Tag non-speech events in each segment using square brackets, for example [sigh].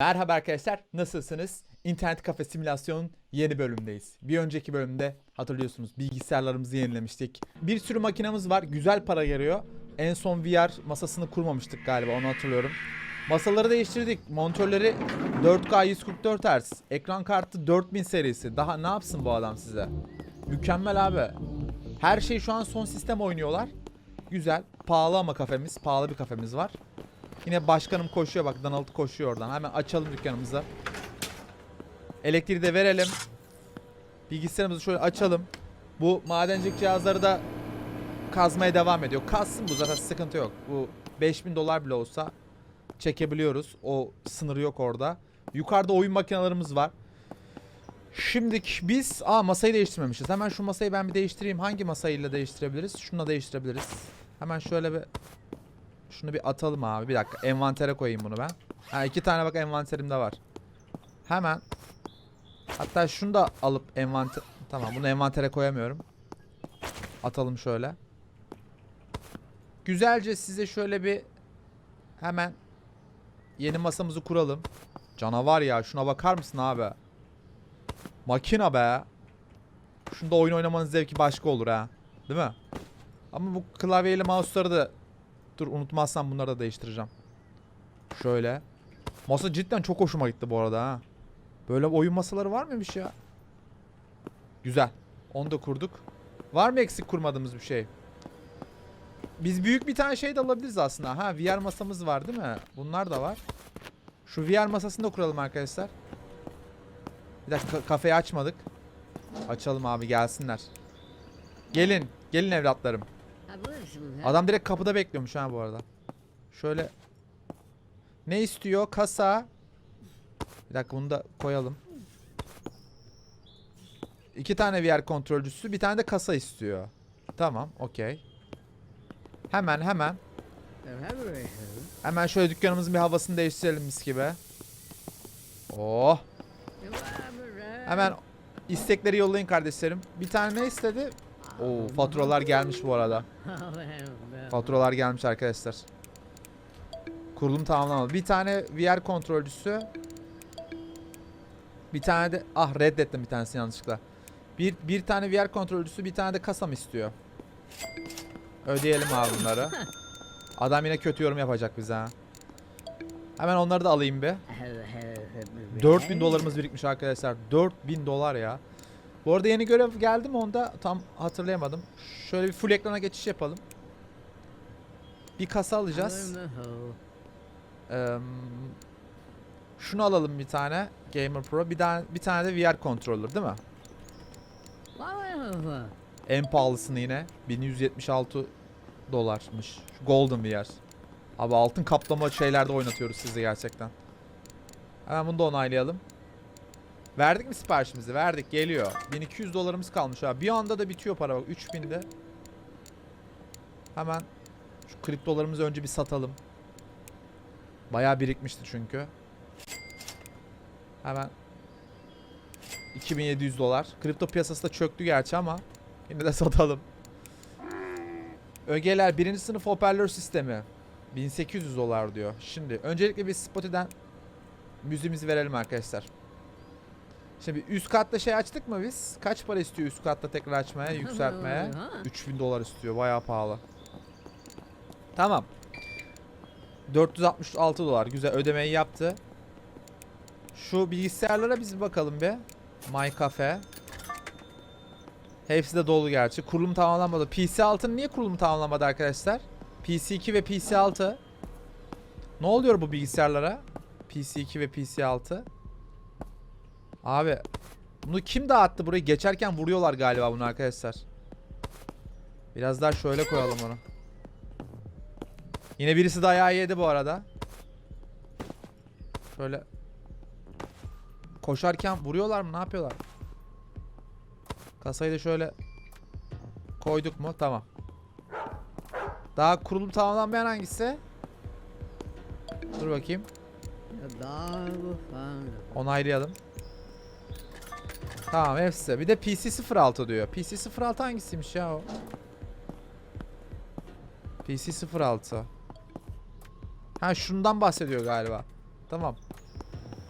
Merhaba arkadaşlar, nasılsınız? İnternet kafe simülasyonun yeni bölümündeyiz. Bir önceki bölümde hatırlıyorsunuz bilgisayarlarımızı yenilemiştik. Bir sürü makinamız var, güzel para geliyor. En son VR masasını kurmamıştık galiba, onu hatırlıyorum. Masaları değiştirdik, monitörleri 4K 144 Hz, ekran kartı 4000 serisi. Daha ne yapsın bu adam size? Mükemmel abi. Her şey şu an son sistem oynuyorlar. Güzel, pahalı ama kafemiz, pahalı bir kafemiz var. Yine başkanım koşuyor bak Donald koşuyor oradan. Hemen açalım dükkanımızı. Elektriği de verelim. Bilgisayarımızı şöyle açalım. Bu madencilik cihazları da kazmaya devam ediyor. Kazsın bu zaten sıkıntı yok. Bu 5000 dolar bile olsa çekebiliyoruz. O sınırı yok orada. Yukarıda oyun makinelerimiz var. Şimdi biz aa masayı değiştirmemişiz. Hemen şu masayı ben bir değiştireyim. Hangi masayla değiştirebiliriz? Şununla değiştirebiliriz. Hemen şöyle bir şunu bir atalım abi. Bir dakika. Envantere koyayım bunu ben. Ha iki tane bak envanterimde var. Hemen. Hatta şunu da alıp envanter... Tamam bunu envantere koyamıyorum. Atalım şöyle. Güzelce size şöyle bir hemen yeni masamızı kuralım. Canavar ya şuna bakar mısın abi? Makina be. Şunda oyun oynamanın zevki başka olur ha. Değil mi? Ama bu klavyeyle mouse'ları da Dur unutmazsam bunları da değiştireceğim. Şöyle. Masa cidden çok hoşuma gitti bu arada ha. Böyle oyun masaları var mıymış ya? Güzel. Onu da kurduk. Var mı eksik kurmadığımız bir şey? Biz büyük bir tane şey de alabiliriz aslında. Ha VR masamız var değil mi? Bunlar da var. Şu VR masasını da kuralım arkadaşlar. Bir dakika ka- kafeyi açmadık. Açalım abi gelsinler. Gelin. Gelin evlatlarım. Adam direkt kapıda bekliyormuş ha bu arada. Şöyle ne istiyor? Kasa. Bir dakika bunu da koyalım. İki tane VR kontrolcüsü, bir tane de kasa istiyor. Tamam, okey. Hemen hemen. Hemen şöyle dükkanımızın bir havasını değiştirelim mis gibi. Oh. Hemen istekleri yollayın kardeşlerim. Bir tane ne istedi? Oo, faturalar gelmiş bu arada. Faturalar gelmiş arkadaşlar. Kurulum tamamlamadı. Bir tane VR kontrolcüsü. Bir tane de ah reddettim bir tanesini yanlışlıkla. Bir bir tane VR kontrolcüsü, bir tane de kasam istiyor. Ödeyelim abi bunları. Adam yine kötü yorum yapacak bize ha. Hemen onları da alayım bir. 4000 dolarımız birikmiş arkadaşlar. 4000 dolar ya. Bu arada yeni görev geldi mi onda tam hatırlayamadım. Şöyle bir full ekrana geçiş yapalım. Bir kasa alacağız. Eee, şunu alalım bir tane Gamer Pro. Bir tane bir tane de VR controller değil mi? En pahalısını yine 1176 dolarmış. Şu Golden VR. Abi altın kaplama şeylerde oynatıyoruz sizi gerçekten. Hemen bunu da onaylayalım. Verdik mi siparişimizi? Verdik. Geliyor. 1200 dolarımız kalmış abi. Bir anda da bitiyor para bak. 3000'de. Hemen şu kriptolarımızı önce bir satalım. Bayağı birikmişti çünkü. Hemen 2700 dolar. Kripto piyasası da çöktü gerçi ama yine de [laughs] satalım. Ögeler birinci sınıf hoparlör sistemi. 1800 dolar diyor. Şimdi öncelikle bir Spotify'den müziğimizi verelim arkadaşlar. Şimdi üst katta şey açtık mı biz? Kaç para istiyor üst katta tekrar açmaya, [laughs] yükseltmeye? 3000 dolar istiyor. Bayağı pahalı. Tamam. 466 dolar. Güzel ödemeyi yaptı. Şu bilgisayarlara biz bir bakalım bir. My Cafe. Hepsi de dolu gerçi. Kurulum tamamlanmadı. PC 6'nın niye kurulum tamamlanmadı arkadaşlar? PC 2 ve PC 6. Ne oluyor bu bilgisayarlara? PC 2 ve PC 6. Abi bunu kim dağıttı burayı? Geçerken vuruyorlar galiba bunu arkadaşlar. Biraz daha şöyle koyalım onu. Yine birisi dayağı yedi bu arada. Şöyle koşarken vuruyorlar mı? Ne yapıyorlar? Kasayı da şöyle koyduk mu? Tamam. Daha kurulum tamamlanmayan hangisi? Dur bakayım. Onaylayalım. Tamam hepsi. Bir de PC 06 diyor. PC 06 hangisiymiş ya o? PC 06. Ha şundan bahsediyor galiba. Tamam.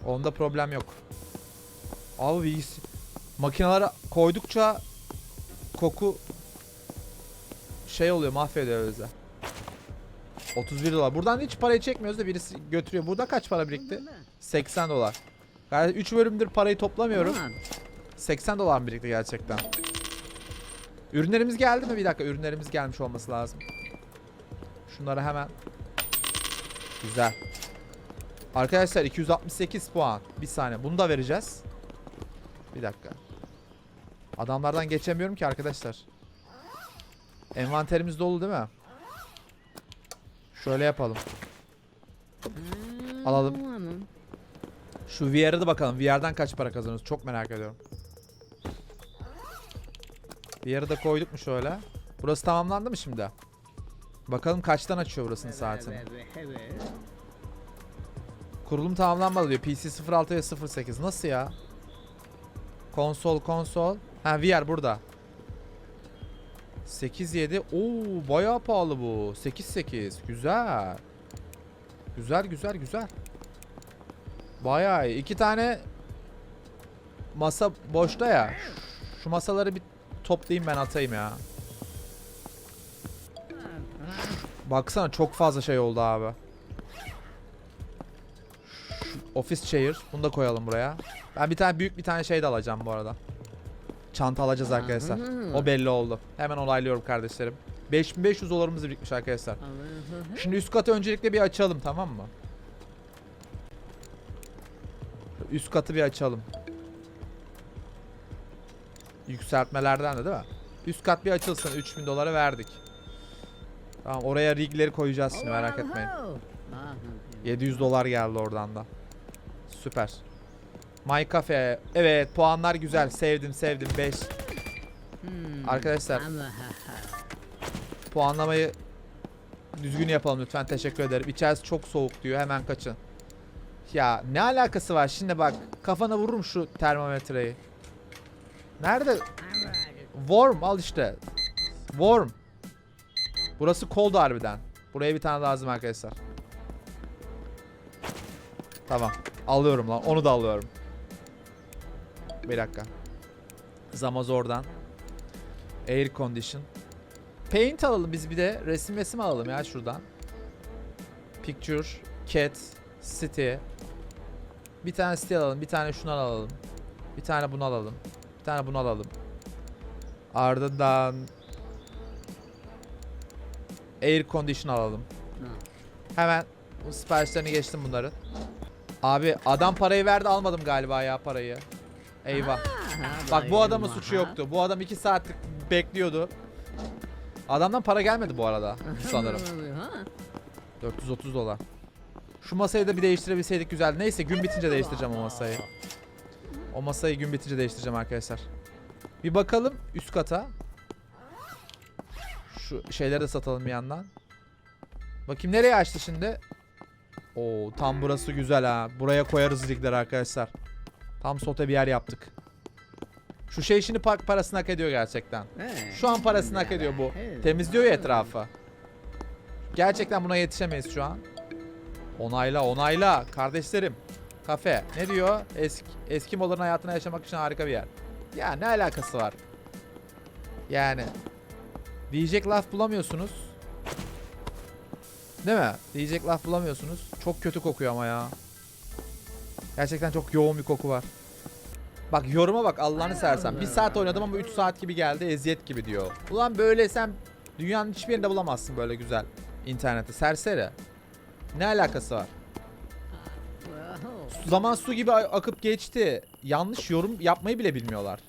Onda problem yok. Abi bilgisi makinelara koydukça koku şey oluyor mahvediyor bize. 31 dolar. Buradan hiç parayı çekmiyoruz da birisi götürüyor. Burada kaç para birikti? 80 dolar. Yani 3 bölümdür parayı toplamıyorum. 80 dolar mı birikti gerçekten? Ürünlerimiz geldi mi? Bir dakika ürünlerimiz gelmiş olması lazım. Şunları hemen. Güzel. Arkadaşlar 268 puan. Bir saniye. Bunu da vereceğiz. Bir dakika. Adamlardan geçemiyorum ki arkadaşlar. Envanterimiz dolu değil mi? Şöyle yapalım. Alalım. Şu VR'a da bakalım. VR'dan kaç para kazanıyoruz? Çok merak ediyorum. VR'ı da koyduk mu şöyle? Burası tamamlandı mı şimdi? Bakalım kaçtan açıyor burasının saatini. Kurulum tamamlanmadı diyor. PC 06 ve 08. Nasıl ya? Konsol konsol. Ha VR burada. 8.7. Oo bayağı pahalı bu. 8.8. Güzel. Güzel güzel güzel. Bayağı iyi. İki tane masa boşta ya. Şu masaları bir toplayayım ben atayım ya. Baksana çok fazla şey oldu abi. Office chair. Bunu da koyalım buraya. Ben bir tane büyük bir tane şey de alacağım bu arada. Çanta alacağız arkadaşlar. O belli oldu. Hemen onaylıyorum kardeşlerim. 5500 dolarımız birikmiş arkadaşlar. Şimdi üst katı öncelikle bir açalım tamam mı? Üst katı bir açalım. Yükseltmelerden de değil mi? Üst kat bir açılsın. 3000 dolara verdik. Tamam oraya rigleri koyacağız şimdi merak etmeyin. 700 dolar geldi oradan da. Süper. My Cafe. Evet puanlar güzel. Sevdim sevdim. 5. Arkadaşlar puanlamayı düzgün yapalım lütfen. Teşekkür ederim. İçerisi çok soğuk diyor. Hemen kaçın. Ya ne alakası var? Şimdi bak kafana vururum şu termometreyi. Nerede? Warm al işte. Warm. Burası cold harbiden. Buraya bir tane lazım arkadaşlar. Tamam. Alıyorum lan. Onu da alıyorum. Bir dakika. Zamazor'dan. Air condition. Paint alalım biz bir de. Resim resim alalım ya şuradan. Picture. Cat. City. Bir tane city alalım. Bir tane şunu alalım. Bir tane bunu alalım. Bir tane bunu alalım. Ardından Air condition alalım. Hemen bu siparişlerini geçtim bunların. Abi adam parayı verdi almadım galiba ya parayı. Eyvah. Bak bu adamın suçu yoktu. Bu adam 2 saatlik bekliyordu. Adamdan para gelmedi bu arada [laughs] sanırım. 430 dolar. Şu masayı da bir değiştirebilseydik güzel. Neyse gün bitince değiştireceğim o masayı. O masayı gün bitince değiştireceğim arkadaşlar. Bir bakalım üst kata. Şu şeyleri de satalım bir yandan. Bakayım nereye açtı şimdi? Oo tam burası güzel ha. Buraya koyarız ligler arkadaşlar. Tam sote bir yer yaptık. Şu şey şimdi park parasını hak ediyor gerçekten. Şu an parasını hak ediyor bu. Temizliyor ya etrafı. Gerçekten buna yetişemeyiz şu an. Onayla onayla kardeşlerim. Kafe. Ne diyor? Eski, Eskimoların hayatını yaşamak için harika bir yer. Ya ne alakası var? Yani. Diyecek laf bulamıyorsunuz. Değil mi? Diyecek laf bulamıyorsunuz. Çok kötü kokuyor ama ya. Gerçekten çok yoğun bir koku var. Bak yoruma bak Allah'ını sersen. Bir saat oynadım ama 3 saat gibi geldi eziyet gibi diyor. Ulan böyle sen dünyanın hiçbir yerinde bulamazsın böyle güzel interneti. Serseri. Ne alakası var? Zaman su gibi akıp geçti. Yanlış yorum yapmayı bile bilmiyorlar.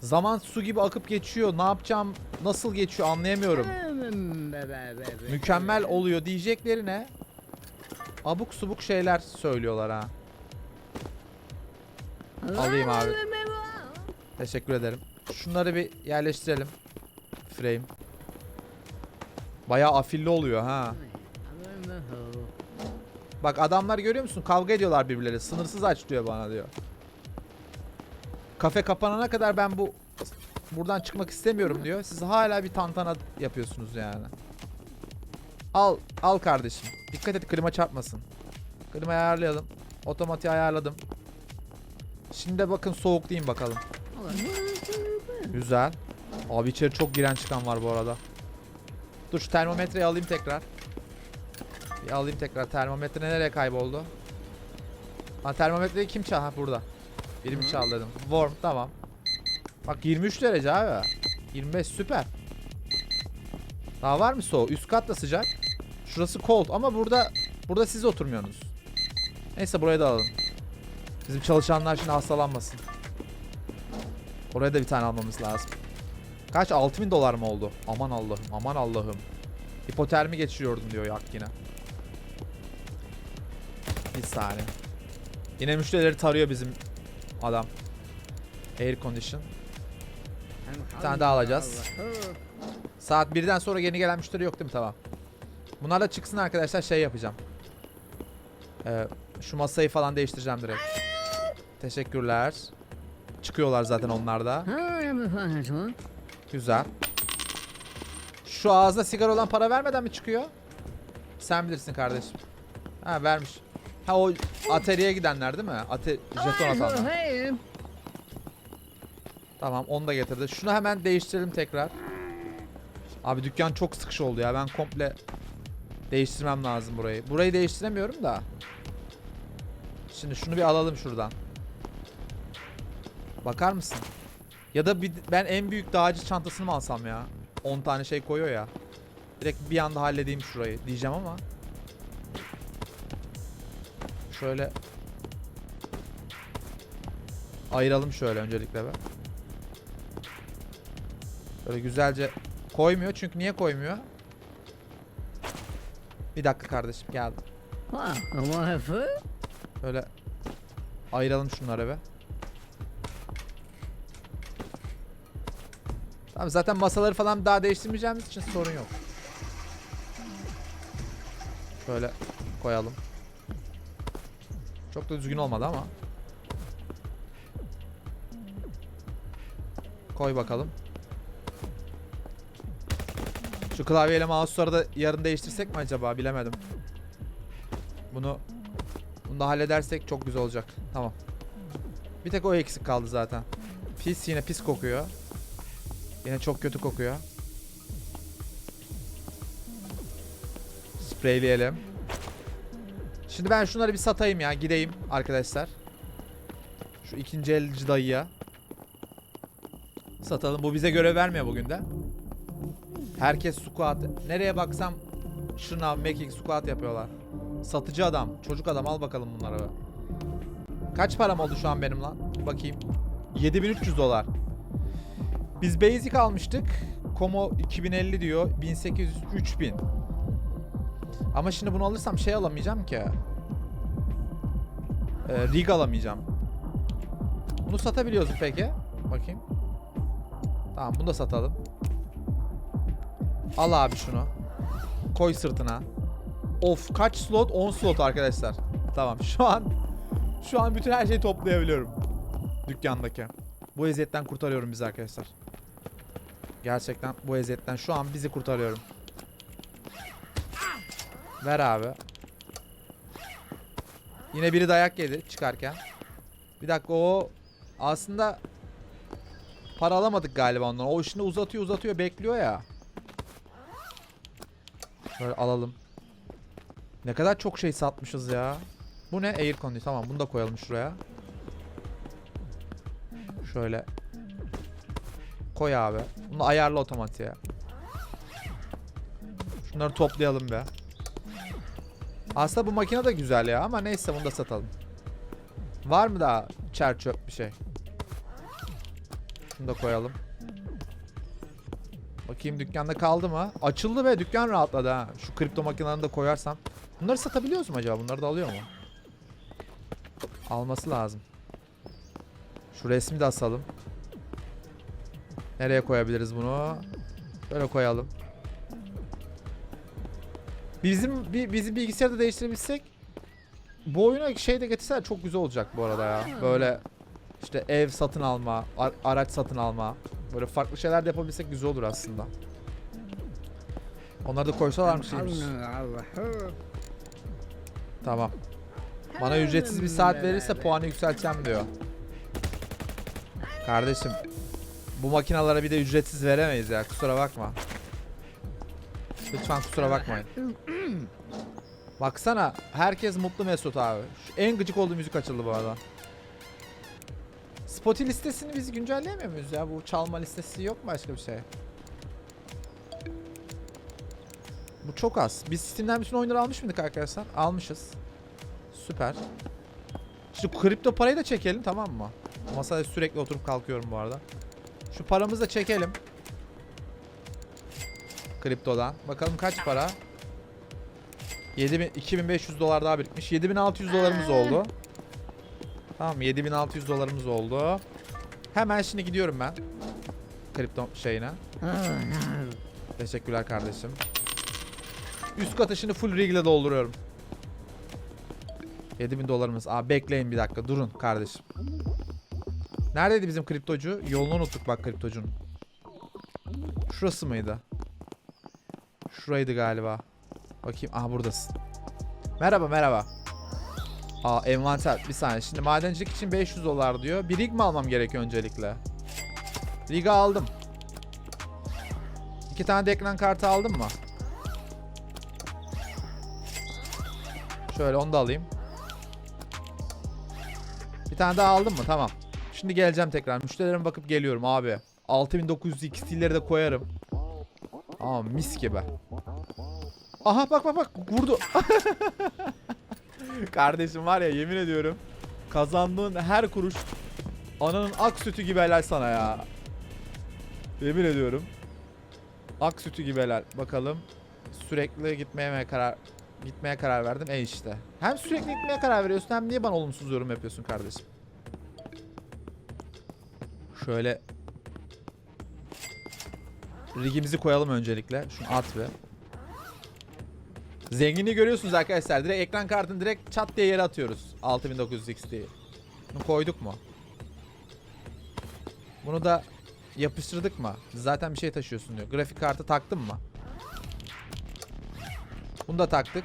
Zaman su gibi akıp geçiyor. Ne yapacağım, nasıl geçiyor anlayamıyorum. Mükemmel oluyor diyeceklerine abuk subuk şeyler söylüyorlar ha. Alayım abi. Teşekkür ederim. Şunları bir yerleştirelim. Frame. Bayağı afilli oluyor ha. Bak adamlar görüyor musun? Kavga ediyorlar birbirleri. Sınırsız aç diyor bana diyor. Kafe kapanana kadar ben bu buradan çıkmak istemiyorum diyor. Siz hala bir tantana yapıyorsunuz yani. Al, al kardeşim. Dikkat et klima çarpmasın. Klimayı ayarlayalım. Otomatiği ayarladım. Şimdi de bakın soğuk diyeyim bakalım. Güzel. Abi içeri çok giren çıkan var bu arada. Dur şu termometreyi alayım tekrar. Bir alayım tekrar. Termometre nereye kayboldu? Ha termometreyi kim çal? Ha burada. Biri mi çaldı dedim. Warm tamam. Bak 23 derece abi. 25 süper. Daha var mı soğuk? Üst kat da sıcak. Şurası cold ama burada burada siz oturmuyorsunuz. Neyse buraya da alalım. Bizim çalışanlar şimdi hastalanmasın. Oraya da bir tane almamız lazım. Kaç? 6000 dolar mı oldu? Aman Allah'ım, aman Allah'ım. Hipotermi geçiriyordum diyor Yak yine. Bir saniye. Yine müşterileri tarıyor bizim adam. Air condition. Bir tane daha alacağız. Saat 1'den sonra yeni gelen müşteri yok değil mi? Tamam. Bunlar da çıksın arkadaşlar şey yapacağım. Ee, şu masayı falan değiştireceğim direkt. Teşekkürler. Çıkıyorlar zaten onlar da. Güzel. Şu ağızda sigara olan para vermeden mi çıkıyor? Sen bilirsin kardeşim. Ha vermiş. Ha o ateriye gidenler değil mi? Ate jeton atanlar. Tamam onu da getirdi. Şunu hemen değiştirelim tekrar. Abi dükkan çok sıkış oldu ya. Ben komple değiştirmem lazım burayı. Burayı değiştiremiyorum da. Şimdi şunu bir alalım şuradan. Bakar mısın? Ya da bir, ben en büyük dağcı çantasını mı alsam ya? 10 tane şey koyuyor ya. Direkt bir anda halledeyim şurayı diyeceğim ama. Şöyle ayıralım şöyle öncelikle be. Böyle güzelce koymuyor çünkü niye koymuyor? Bir dakika kardeşim geldim. Böyle ayıralım şunları be. Tamam zaten masaları falan daha değiştirmeyeceğimiz için sorun yok. Şöyle koyalım. Çok da düzgün olmadı ama. Koy bakalım. Şu klavyeyle mouse'ları da yarın değiştirsek mi acaba bilemedim. Bunu bunu da halledersek çok güzel olacak. Tamam. Bir tek o eksik kaldı zaten. Pis yine pis kokuyor. Yine çok kötü kokuyor. Spreyleyelim. Şimdi ben şunları bir satayım ya. Gideyim arkadaşlar. Şu ikinci elci dayıya. Satalım. Bu bize görev vermiyor bugün de. Herkes squat. Nereye baksam şınav, mekik, squat yapıyorlar. Satıcı adam. Çocuk adam al bakalım bunları. Kaç param oldu şu an benim lan? Bakayım. 7300 dolar. Biz basic almıştık. Como 2050 diyor. 1800 3000. Ama şimdi bunu alırsam şey alamayacağım ki. Ee, rig alamayacağım. Bunu satabiliyoruz peki? Bakayım. Tamam bunu da satalım. Al abi şunu. Koy sırtına. Of kaç slot? 10 slot arkadaşlar. Tamam şu an şu an bütün her şeyi toplayabiliyorum. Dükkandaki. Bu eziyetten kurtarıyorum bizi arkadaşlar. Gerçekten bu eziyetten şu an bizi kurtarıyorum. Ver abi. Yine biri dayak yedi çıkarken. Bir dakika o aslında para alamadık galiba ondan. O şimdi uzatıyor uzatıyor bekliyor ya. Böyle alalım. Ne kadar çok şey satmışız ya. Bu ne? Air condition. Tamam bunu da koyalım şuraya. Şöyle. Koy abi. Bunu ayarla otomatiğe. Şunları toplayalım be. Aslında bu makine de güzel ya ama neyse bunu da satalım. Var mı daha çer çöp bir şey? Şunu da koyalım. Bakayım dükkanda kaldı mı? Açıldı ve dükkan rahatladı ha. Şu kripto makinelerini de koyarsam. Bunları satabiliyoruz mu acaba? Bunları da alıyor mu? Alması lazım. Şu resmi de asalım. Nereye koyabiliriz bunu? Böyle koyalım. Bizim bir bizim bilgisayarda değiştirebilsek bu oyuna şey de getirseler çok güzel olacak bu arada ya. Böyle işte ev satın alma, ar- araç satın alma. Böyle farklı şeyler de yapabilsek güzel olur aslında. Onları da koysalarmış iyiymiş. Tamam. Bana ücretsiz bir saat verirse puanı yükselteceğim diyor. Kardeşim bu makinalara bir de ücretsiz veremeyiz ya kusura bakma. Lütfen kusura bakmayın. [clears throat] Baksana herkes mutlu Mesut abi. Şu en gıcık olduğu müzik açıldı bu arada. Spotify listesini biz güncelleyemiyor muyuz ya? Bu çalma listesi yok mu başka bir şey? Bu çok az. Biz Steam'den bütün oyunları almış mıydık arkadaşlar? Almışız. Süper. Şimdi kripto parayı da çekelim tamam mı? Masada sürekli oturup kalkıyorum bu arada. Şu paramızı da çekelim. Kriptodan. Bakalım kaç para? 7000 2500 dolar daha birikmiş. 7600 dolarımız oldu. Tamam 7600 dolarımız oldu. Hemen şimdi gidiyorum ben. Kripto şeyine. Teşekkürler kardeşim. Üst katı şimdi full rig ile dolduruyorum. 7000 dolarımız. Aa bekleyin bir dakika durun kardeşim. Neredeydi bizim kriptocu? Yolunu unuttuk bak kriptocunun. Şurası mıydı? Şuraydı galiba. Bakayım. Aha buradasın. Merhaba merhaba. Aa envanter. Bir saniye. Şimdi madencilik için 500 dolar diyor. Bir rig mi almam gerekiyor öncelikle? Rig'i aldım. İki tane de ekran kartı aldım mı? Şöyle onu da alayım. Bir tane daha aldım mı? Tamam. Şimdi geleceğim tekrar. Müşterilerime bakıp geliyorum abi. 6900 XT'leri de koyarım. Aa mis gibi. Aha bak bak bak vurdu. [laughs] Kardeşim var ya yemin ediyorum. Kazandığın her kuruş ananın ak sütü gibi helal sana ya. Yemin ediyorum. Ak sütü gibi helal. Bakalım. Sürekli gitmeye mi karar gitmeye karar verdim. E işte. Hem sürekli gitmeye karar veriyorsun hem niye bana olumsuz yorum yapıyorsun kardeşim? Şöyle rigimizi koyalım öncelikle. Şunu at bir. Zenginliği görüyorsunuz arkadaşlar. Direkt ekran kartını direkt çat diye yere atıyoruz. 6900 XT'yi. Bunu koyduk mu? Bunu da yapıştırdık mı? Zaten bir şey taşıyorsun diyor. Grafik kartı taktın mı? Bunu da taktık.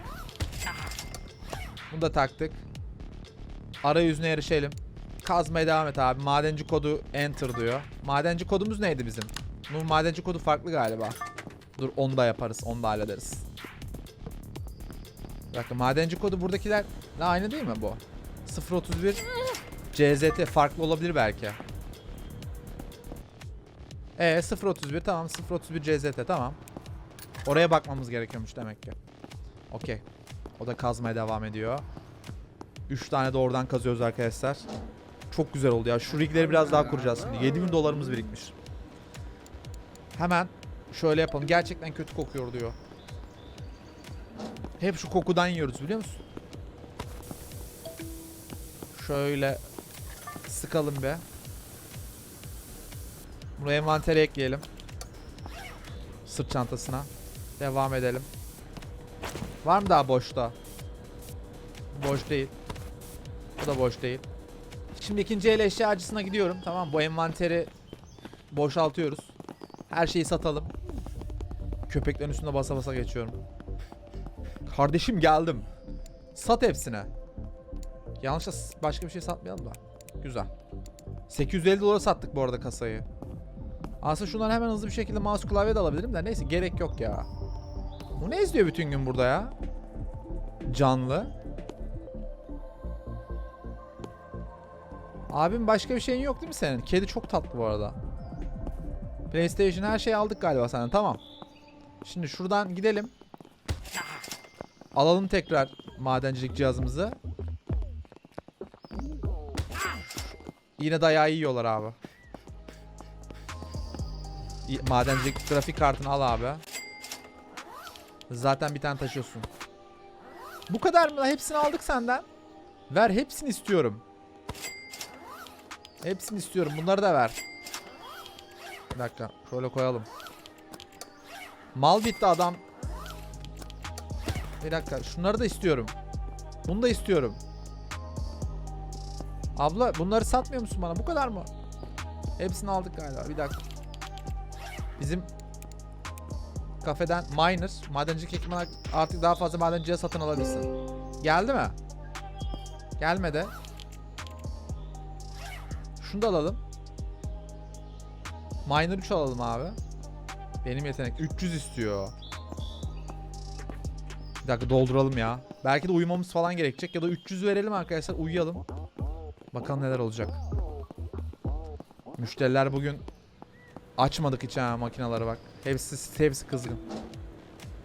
Bunu da taktık. Arayüzüne erişelim. Kazmaya devam et abi. Madenci kodu enter diyor. Madenci kodumuz neydi bizim? Bu madenci kodu farklı galiba. Dur onu da yaparız. Onu da hallederiz. Dakika madenci kodu buradakiler aynı değil mi bu? 031 CZT farklı olabilir belki. E 031 tamam 031 CZT tamam. Oraya bakmamız gerekiyormuş demek ki. Okey. O da kazmaya devam ediyor. 3 tane de oradan kazıyoruz arkadaşlar. Çok güzel oldu ya. Şu rigleri biraz daha kuracağız şimdi. 7000 dolarımız birikmiş. Hemen şöyle yapalım. Gerçekten kötü kokuyor diyor. Hep şu kokudan yiyoruz biliyor musun? Şöyle sıkalım be. Buraya envantere ekleyelim. Sırt çantasına. Devam edelim. Var mı daha boşta? Boş değil. Bu da boş değil. Şimdi ikinci el eşyacısına gidiyorum. Tamam bu envanteri boşaltıyoruz. Her şeyi satalım. Köpeklerin üstünde basa basa geçiyorum. Kardeşim geldim. Sat hepsine. Yanlışla başka bir şey satmayalım da. Güzel. 850 dolara sattık bu arada kasayı. Aslında şunları hemen hızlı bir şekilde mouse klavye de alabilirim de neyse gerek yok ya. Bu ne izliyor bütün gün burada ya? Canlı. Abim başka bir şeyin yok değil mi senin? Kedi çok tatlı bu arada. PlayStation her şeyi aldık galiba senden. Tamam. Şimdi şuradan gidelim. Alalım tekrar madencilik cihazımızı. Yine dayağı yiyorlar abi. Madencilik grafik kartını al abi. Zaten bir tane taşıyorsun. Bu kadar mı? Hepsini aldık senden. Ver hepsini istiyorum. Hepsini istiyorum. Bunları da ver. Bir dakika. Şöyle koyalım. Mal bitti adam. Bir dakika. Şunları da istiyorum. Bunu da istiyorum. Abla bunları satmıyor musun bana? Bu kadar mı? Hepsini aldık galiba. Bir dakika. Bizim kafeden miner, madencilik ekipmanı artık daha fazla madenciye satın alabilirsin. Geldi mi? Gelmedi. Şunu da alalım. Miner 3 alalım abi. Benim yetenek 300 istiyor. Dakika dolduralım ya. Belki de uyumamız falan gerekecek ya da 300 verelim arkadaşlar uyuyalım. Bakalım neler olacak. Müşteriler bugün açmadık hiç ha makinaları bak. Hepsi hepsi kızgın.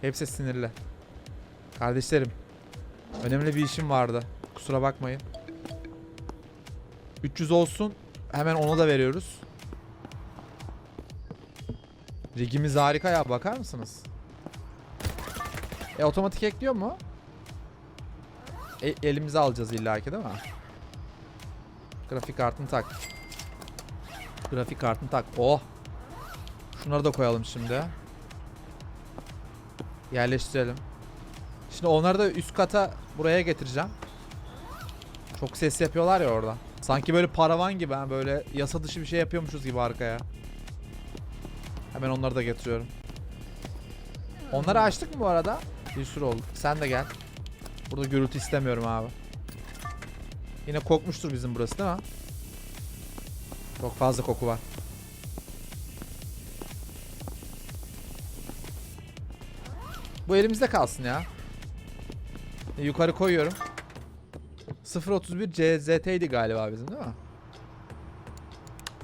Hepsi sinirli. Kardeşlerim. Önemli bir işim vardı. Kusura bakmayın. 300 olsun. Hemen onu da veriyoruz. Rigimiz harika ya bakar mısınız? E otomatik ekliyor mu? E, elimize alacağız illaki değil mi? Grafik kartını tak. Grafik kartını tak. Oh. Şunları da koyalım şimdi. Yerleştirelim. Şimdi onları da üst kata buraya getireceğim. Çok ses yapıyorlar ya orada. Sanki böyle paravan gibi ha böyle yasa dışı bir şey yapıyormuşuz gibi arkaya. Hemen onları da getiriyorum. Onları açtık mı bu arada? Bir oldu. Sen de gel. Burada gürültü istemiyorum abi. Yine kokmuştur bizim burası değil mi? Çok fazla koku var. Bu elimizde kalsın ya. E, yukarı koyuyorum. 031 CZT'ydi galiba bizim değil mi?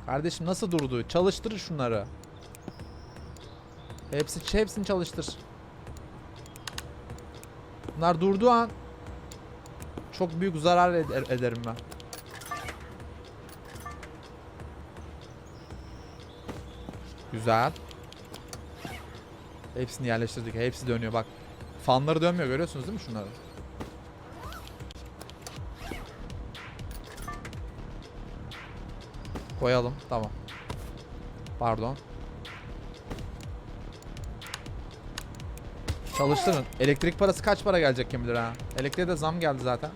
Kardeşim nasıl durdu? Çalıştır şunları. Hepsi hepsini çalıştır. Bunlar durduğu an çok büyük zarar eder- ederim ben. Güzel. Hepsini yerleştirdik. Hepsi dönüyor bak. Fanları dönmüyor görüyorsunuz değil mi şunları? Koyalım. Tamam. Pardon. Çalıştırın. Elektrik parası kaç para gelecek kim bilir ha. Elektriğe de zam geldi zaten.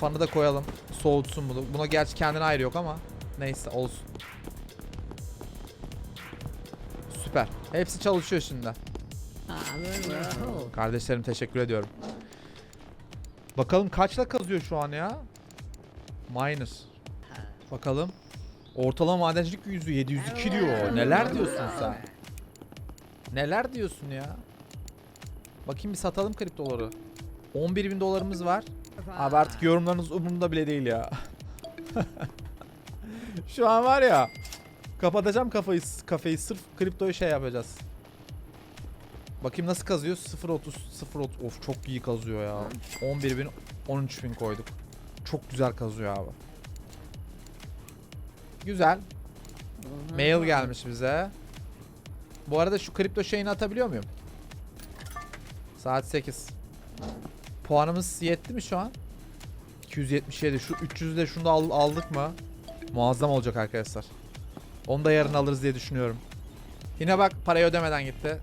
Fanı da koyalım. Soğutsun bunu. Buna gerçi kendine ayrı yok ama. Neyse olsun. Süper. Hepsi çalışıyor şimdi. Kardeşlerim teşekkür ediyorum. Bakalım kaçla kazıyor şu an ya? Minus. Bakalım. Ortalama madencilik yüzü 702 diyor. Neler diyorsun sen? Neler diyorsun ya? Bakayım bir satalım kriptoları. 11 bin dolarımız var. Abi artık yorumlarınız umurumda bile değil ya. [laughs] Şu an var ya. Kapatacağım kafayı, kafeyi sırf kriptoyu şey yapacağız. Bakayım nasıl kazıyor? 0.30 0.30 Of çok iyi kazıyor ya. 11 bin 13 bin koyduk. Çok güzel kazıyor abi. Güzel. Mail gelmiş bize. Bu arada şu kripto şeyini atabiliyor muyum? Saat 8. Puanımız yetti mi şu an? 277. Şu 300'ü de şunu da al- aldık mı? Muazzam olacak arkadaşlar. Onu da yarın alırız diye düşünüyorum. Yine bak parayı ödemeden gitti.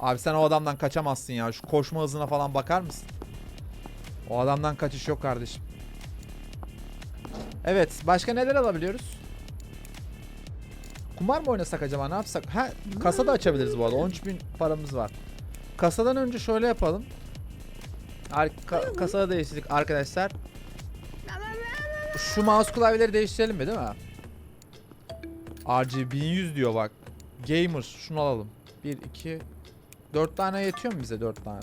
Abi sen o adamdan kaçamazsın ya. Şu koşma hızına falan bakar mısın? O adamdan kaçış yok kardeşim. Evet. Başka neler alabiliyoruz? Kumar mı oynasak acaba ne yapsak? Ha kasa da açabiliriz bu arada. 13 bin paramız var. Kasadan önce şöyle yapalım. Ar- ka- kasada değiştirdik arkadaşlar. Şu mouse klavyeleri değiştirelim mi değil mi? RGB 1100 diyor bak. Gamer şunu alalım. 1 2 4 tane yetiyor mu bize 4 tane?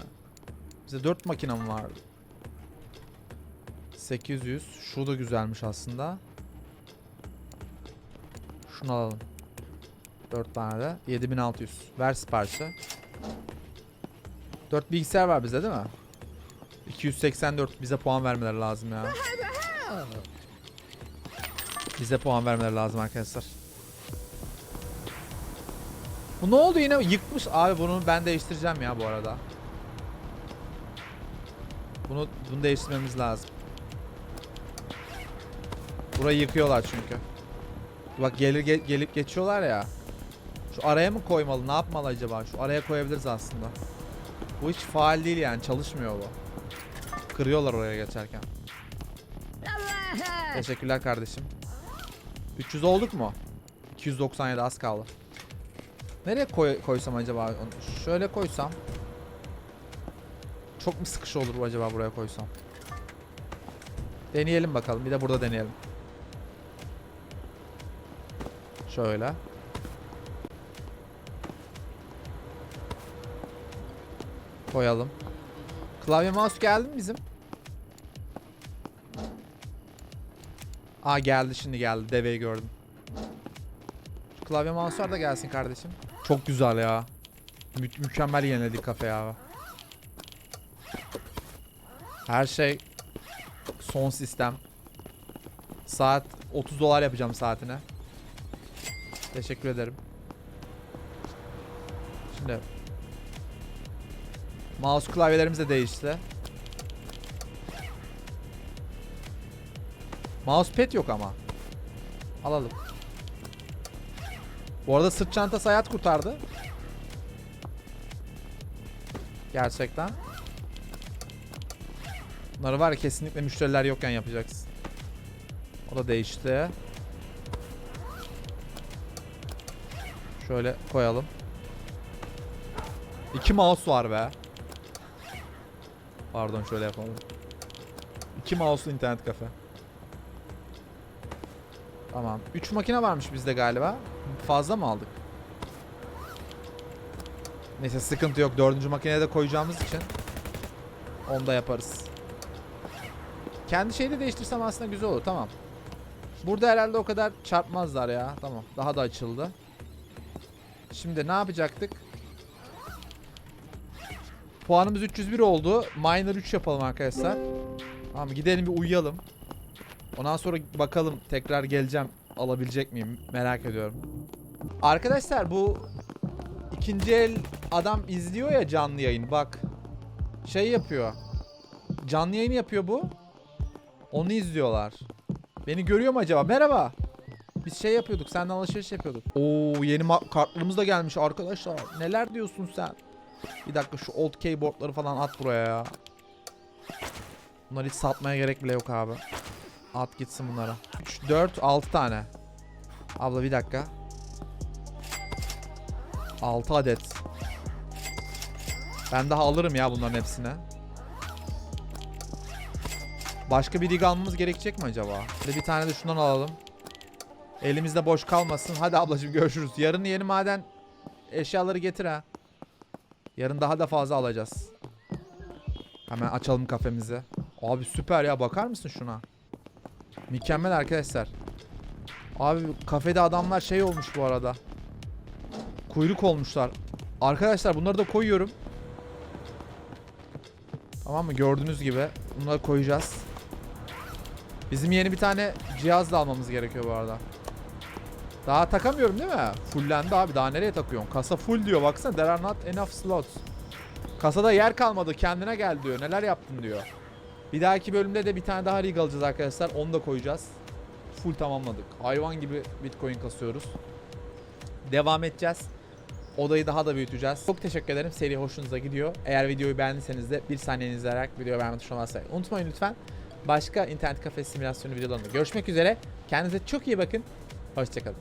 Bize 4 makinem vardı. 800. Şu da güzelmiş aslında. Şunu alalım. 4 tane de. 7600. Ver siparişi. 4 bilgisayar var bizde değil mi? 284 bize puan vermeleri lazım ya. Bize puan vermeleri lazım arkadaşlar. Bu ne oldu yine yıkmış abi bunu ben değiştireceğim ya bu arada. Bunu bunu değiştirmemiz lazım. Burayı yıkıyorlar çünkü. Bak gelir ge- gelip geçiyorlar ya. Şu araya mı koymalı? Ne yapmalı acaba? Şu araya koyabiliriz aslında. Bu hiç faal değil yani çalışmıyor bu. Kırıyorlar oraya geçerken. Teşekkürler kardeşim. 300 olduk mu? 297 az kaldı. Nereye koy- koysam acaba? onu? Şöyle koysam. Çok mu sıkış olur acaba buraya koysam? Deneyelim bakalım. Bir de burada deneyelim. Şöyle. Koyalım. Klavye mouse geldi mi bizim? Aa geldi şimdi geldi. Deveyi gördüm. Şu klavye mouse'lar da gelsin kardeşim. Çok güzel ya. Mü- mükemmel yeniledik kafe abi. Her şey son sistem. Saat 30 dolar yapacağım saatine. Teşekkür ederim. Şimdi mouse klavyelerimiz de değişti. Mousepad yok ama. Alalım. Bu arada sırt çantası hayat kurtardı. Gerçekten. Bunları var ya kesinlikle müşteriler yokken yapacaksın. O da değişti. Şöyle koyalım. İki mouse var be. Pardon şöyle yapalım. İki mouse'lu internet kafe. Tamam. 3 makine varmış bizde galiba. Fazla mı aldık? Neyse sıkıntı yok. Dördüncü makineye de koyacağımız için onu da yaparız. Kendi şeyi de değiştirsem aslında güzel olur. Tamam. Burada herhalde o kadar çarpmazlar ya. Tamam. Daha da açıldı. Şimdi ne yapacaktık? Puanımız 301 oldu. Minor 3 yapalım arkadaşlar. Tamam gidelim bir uyuyalım. Ondan sonra bakalım tekrar geleceğim. Alabilecek miyim? Merak ediyorum. Arkadaşlar bu ikinci el adam izliyor ya canlı yayın. Bak. Şey yapıyor. Canlı yayın yapıyor bu. Onu izliyorlar. Beni görüyor mu acaba? Merhaba. Biz şey yapıyorduk. Senden alışveriş yapıyorduk. Oo yeni kartlarımız da gelmiş arkadaşlar. Neler diyorsun sen? Bir dakika şu old keyboardları falan at buraya ya. Bunları hiç satmaya gerek bile yok abi. At gitsin bunlara. 3, 4, 6 tane. Abla bir dakika. 6 adet. Ben daha alırım ya bunların hepsini. Başka bir rig almamız gerekecek mi acaba? Bir tane de şundan alalım. Elimizde boş kalmasın. Hadi ablacığım görüşürüz. Yarın yeni maden eşyaları getir ha. Yarın daha da fazla alacağız. Hemen açalım kafemizi. Abi süper ya bakar mısın şuna? Mükemmel arkadaşlar. Abi kafede adamlar şey olmuş bu arada. Kuyruk olmuşlar. Arkadaşlar bunları da koyuyorum. Tamam mı? Gördüğünüz gibi bunları koyacağız. Bizim yeni bir tane cihaz da almamız gerekiyor bu arada. Daha takamıyorum değil mi? Fullendi abi. Daha nereye takıyorsun? Kasa full diyor. Baksana there are not enough slots. Kasada yer kalmadı. Kendine gel diyor. Neler yaptın diyor. Bir dahaki bölümde de bir tane daha rig alacağız arkadaşlar. Onu da koyacağız. Full tamamladık. Hayvan gibi bitcoin kasıyoruz. Devam edeceğiz. Odayı daha da büyüteceğiz. Çok teşekkür ederim. Seri hoşunuza gidiyor. Eğer videoyu beğendiyseniz de bir saniyenizi ayırarak videoyu beğenmeyi tuşuna basmayı unutmayın lütfen. Başka internet kafe simülasyonu videolarında görüşmek üzere. Kendinize çok iyi bakın. Hoşçakalın.